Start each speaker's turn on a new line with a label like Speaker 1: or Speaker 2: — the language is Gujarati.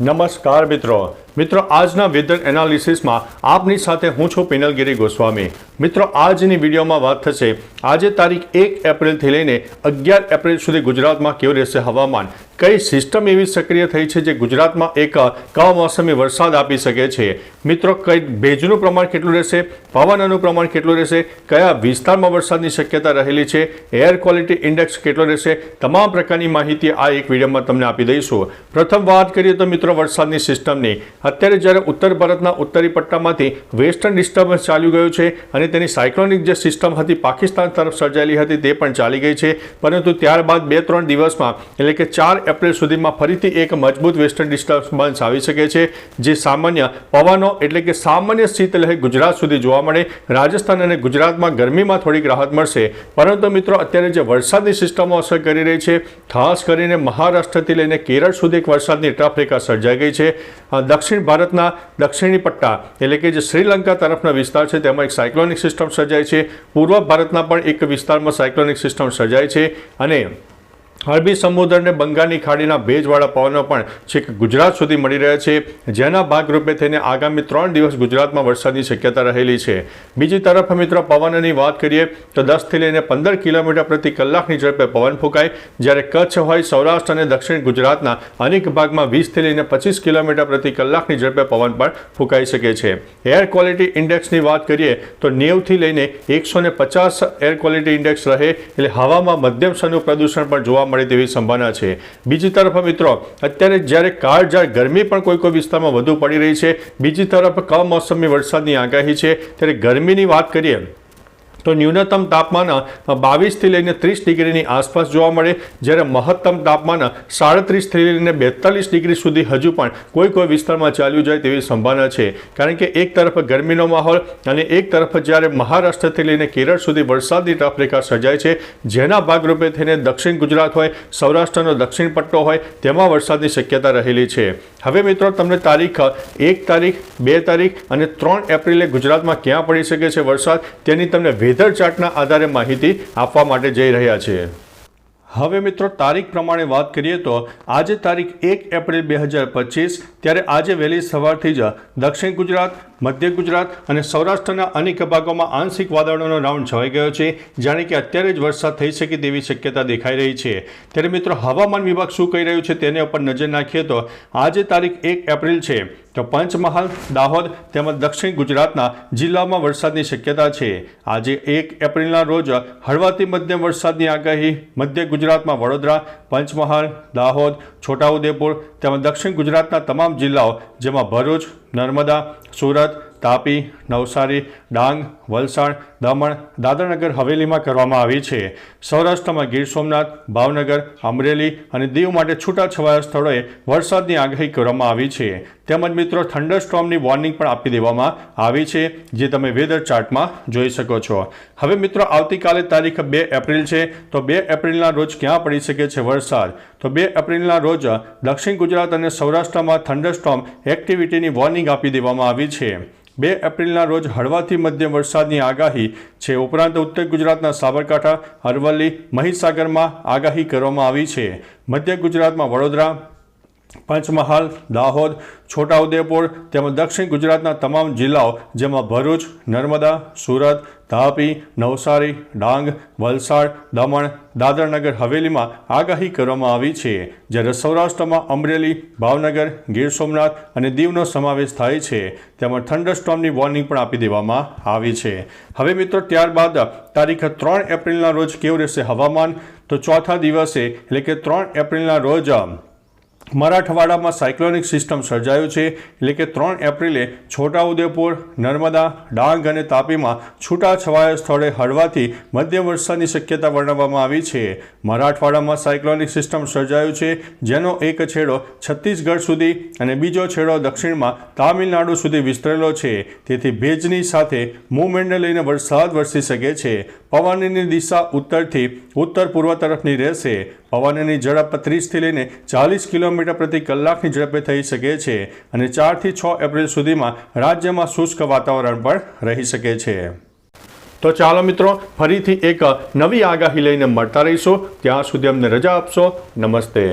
Speaker 1: નમસ્કાર મિત્રો. મિત્રો, આજના વેધર એનાલિસિસમાં આપની સાથે હું છું પિનલગીરી ગોસ્વામી. મિત્રો, આજની વિડીયોમાં વાત થશે, આજે તારીખ એક એપ્રિલથી લઈને અગિયાર એપ્રિલ સુધી ગુજરાતમાં કેવું રહેશે હવામાન? કઈ સિસ્ટમ એવી સક્રિય થઈ છે જે ગુજરાતમાં એક કમોસમી વરસાદ આપી શકે છે? મિત્રો, કઈ ભેજનું પ્રમાણ કેટલું રહેશે? પવનનું પ્રમાણ કેટલું રહેશે? કયા વિસ્તારમાં વરસાદની શક્યતા રહેલી છે? એર ક્વોલિટી ઇન્ડેક્સ કેટલો રહેશે? તમામ પ્રકારની માહિતી આ એક વિડીયોમાં તમને આપી દઈશું. પ્રથમ વાત કરીએ તો મિત્રો, વરસાદની સિસ્ટમની. અત્યારે જ્યારે ઉત્તર ભારતના ઉત્તરી પટ્ટામાંથી વેસ્ટર્ન ડિસ્ટર્બન્સ ચાલ્યું ગયું છે અને તેની સાયક્લોનિક જે સિસ્ટમ હતી પાકિસ્તાન તરફ સર્જાયેલી હતી તે પણ ચાલી ગઈ છે. પરંતુ ત્યારબાદ બે ત્રણ દિવસમાં, એટલે કે ચાર એપ્રિલ સુધીમાં ફરીથી એક મજબૂત વેસ્ટર્ન ડિસ્ટર્બન્સ આવી શકે છે, જે સામાન્ય પવનો એટલે કે સામાન્ય શીતલહેર ગુજરાત સુધી જોવા મળે. રાજસ્થાન અને ગુજરાતમાં ગરમીમાં થોડીક રાહત મળશે. પરંતુ મિત્રો, અત્યારે જે વરસાદની સિસ્ટમો અસર કરી રહી છે, ખાસ કરીને મહારાષ્ટ્રથી લઈને કેરળ સુધી એક વરસાદની ટ્રાફિકા સર્જાઈ ગઈ છે. દક્ષિણ ભારતના દક્ષિણી પટ્ટા એટલે કે જે શ્રીલંકા તરફના વિસ્તાર છે, તેમાં એક સાયક્લોનિક સિસ્ટમ સર્જાય છે. પૂર્વ ભારતના પણ એક વિસ્તારમાં સાયક્લોનિક સિસ્ટમ સર્જાય છે. અને અરબી સમુદ્ર અને બંગાળની ખાડીના ભેજવાળા પવનો પણ છેક ગુજરાત સુધી મળી રહ્યા છે. જેના ભાગરૂપે થઈને આગામી ત્રણ દિવસ ગુજરાતમાં વરસાદની શક્યતા રહેલી છે. બીજી તરફ મિત્રો, પવનની વાત કરીએ તો દસથી લઈને પંદર કિલોમીટર પ્રતિ કલાકની ઝડપે પવન ફૂંકાય. જ્યારે કચ્છ હોય, સૌરાષ્ટ્ર અને દક્ષિણ ગુજરાતના અનેક ભાગમાં વીસથી લઈને પચીસ કિલોમીટર પ્રતિ કલાકની ઝડપે પવન પણ ફૂંકાઈ શકે છે. એર ક્વોલિટી ઇન્ડેક્સની વાત કરીએ તો નેવથી લઈને એકસો પચાસ એર ક્વોલિટી ઇન્ડેક્સ રહે. એટલે હવામાં મધ્યમ સ્તરનું પ્રદૂષણ પણ જોવા મળે તેવી સંભાવના છે. બીજી તરફ મિત્રો, અત્યારે જ્યારે કાળઝાળ ગરમી પણ કોઈ કોઈ વિસ્તારમાં વધુ પડી રહી છે, બીજી તરફ કમોસમી વરસાદની આગાહી છે. ત્યારે ગરમીની વાત કરીએ તો ન્યૂનતમ તાપમાન બાવીસથી લઈને ત્રીસ ડિગ્રીની આસપાસ જોવા મળે. જ્યારે મહત્તમ તાપમાન સાડત્રીસથી લઈને બેતાલીસ ડિગ્રી સુધી હજુ પણ કોઈ કોઈ વિસ્તારમાં ચાલ્યું જાય તેવી સંભાવના છે. કારણ કે એક તરફ ગરમીનો માહોલ અને એક તરફ જ્યારે મહારાષ્ટ્રથી લઈને કેરળ સુધી વરસાદની રૂપરેખા સર્જાય છે, જેના ભાગરૂપે થઈને દક્ષિણ ગુજરાત હોય, સૌરાષ્ટ્રનો દક્ષિણ પટ્ટો હોય, તેમાં વરસાદની શક્યતા રહેલી છે. હવે મિત્રો, તમને તારીખ, એક તારીખ, બે તારીખ અને ત્રણ એપ્રિલે ગુજરાતમાં ક્યાં પડી શકે છે વરસાદ તેની તમને વેધર ચાર્ટના આધારે માહિતી આપવા માટે જઈ રહ્યા છીએ. હવે મિત્રો તારીખ પ્રમાણે વાત કરીએ તો આજે તારીખ એક એપ્રિલ બે હજાર પચીસ, ત્યારે આજે વહેલી સવારથી જ દક્ષિણ ગુજરાત મધ્ય ગુજરાત અને સૌરાષ્ટ્રના અનેક ભાગોમાં આંશિક વાદળોનો રાઉન્ડ છવાઈ ગયો છે, જાણે કે અત્યારે જ વરસાદ થઈ શકે તેવી શક્યતા દેખાઈ રહી છે. ત્યારે મિત્રો, હવામાન વિભાગ શું કહી રહ્યું છે તેને ઉપર નજર નાખીએ તો આજે તારીખ એક એપ્રિલ છે, તો પંચમહાલ, દાહોદ તેમજ દક્ષિણ ગુજરાતના જિલ્લામાં વરસાદની શક્યતા છે. આજે એક એપ્રિલના રોજ હળવાથી મધ્યમ વરસાદની આગાહી મધ્ય ગુજરાતમાં વડોદરા, પંચમહાલ, દાહોદ, છોટાઉદેપુર તેમજ દક્ષિણ ગુજરાતના તમામ જિલ્લાઓ, જેમાં ભરૂચ નર્મદા, સુરત, તાપી, નવસારી, ડાંગ, વલસાડ, દમણ, દાદરાનગર, હવેલીમાં કરવામાં આવી છે. સૌરાષ્ટ્રમાં ગીર સોમનાથ, ભાવનગર, અમરેલી અને દીવ માટે છૂટાછવાયા સ્થળોએ વરસાદની આગાહી કરવામાં આવી છે. તેમજ મિત્રો થંડર સ્ટોર્મની વોર્નિંગ પણ આપી દેવામાં આવી છે, જે તમે વેધર ચાર્ટમાં જોઈ શકો છો. હવે મિત્રો, આવતીકાલે તારીખ બે એપ્રિલ છે, તો બે એપ્રિલના રોજ ક્યાં પડી શકે છે વરસાદ? તો બે એપ્રિલના રોજ દક્ષિણ ગુજરાત અને સૌરાષ્ટ્રમાં થંડર સ્ટોર્મ એક્ટિવિટીની વોર્નિંગ આપી દેવામાં આવી છે. બે એપ્રિલના રોજ હળવાથી મધ્યમ વરસાદની આગાહી છે. ઉપરાંત ઉત્તર ગુજરાતના સાબરકાંઠા, અરવલ્લી, મહીસાગરમાં આગાહી કરવામાં આવી છે. મધ્ય ગુજરાતમાં વડોદરા પંચમહાલ, દાહોદ, છોટાઉદેપુર તેમજ દક્ષિણ ગુજરાતના તમામ જિલ્લાઓ જેમાં ભરૂચ, નર્મદા, સુરત, તાપી, નવસારી, ડાંગ, વલસાડ, દમણ, દાદરાનગર, હવેલીમાં આગાહી કરવામાં આવી છે, જ્યારે સૌરાષ્ટ્રમાં અમરેલી, ભાવનગર, ગીર સોમનાથ અને દીવનો સમાવેશ થાય છે, તેમજ થંડરસ્ટોર્મની વોર્નિંગ પણ આપી દેવામાં આવી છે. હવે મિત્રો, ત્યારબાદ તારીખ ત્રણ એપ્રિલના રોજ કેવું રહેશે હવામાન? તો ચોથા દિવસે, એટલે કે ત્રણ એપ્રિલના રોજ મરાઠવાડામાં સાયક્લોનિક સિસ્ટમ સર્જાયું છે એટલે કે ત્રણ એપ્રિલે છોટાઉદેપુર, નર્મદા, ડાંગ અને તાપીમાં છૂટાછવાયા સ્થળે હળવાથી મધ્ય વરસાદની શક્યતા વર્ણવવામાં આવી છે. મરાઠવાડામાં સાયક્લોનિક સિસ્ટમ સર્જાયું છે, જેનો એક છેડો છત્તીસગઢ સુધી અને બીજો છેડો દક્ષિણમાં તામિલનાડુ સુધી વિસ્તરેલો છે. તેથી ભેજની સાથે મૂવમેન્ટને લઈને વરસાદ વરસી શકે છે. પવનની દિશા ઉત્તરથી ઉત્તર પૂર્વ તરફની રહેશે. પવનની ઝડપ ત્રીસથી લઈને ચાલીસ કિલોમીટર પ્રતિ કલાકની ઝડપે થઈ શકે છે અને ચારથી છ એપ્રિલ સુધીમાં રાજ્યમાં શુષ્ક વાતાવરણ પણ રહી શકે છે. તો ચાલો મિત્રો, ફરીથી એક નવી આગાહી લઈને મળતા રહીશું. ત્યાં સુધી અમને રજા આપશો. નમસ્તે.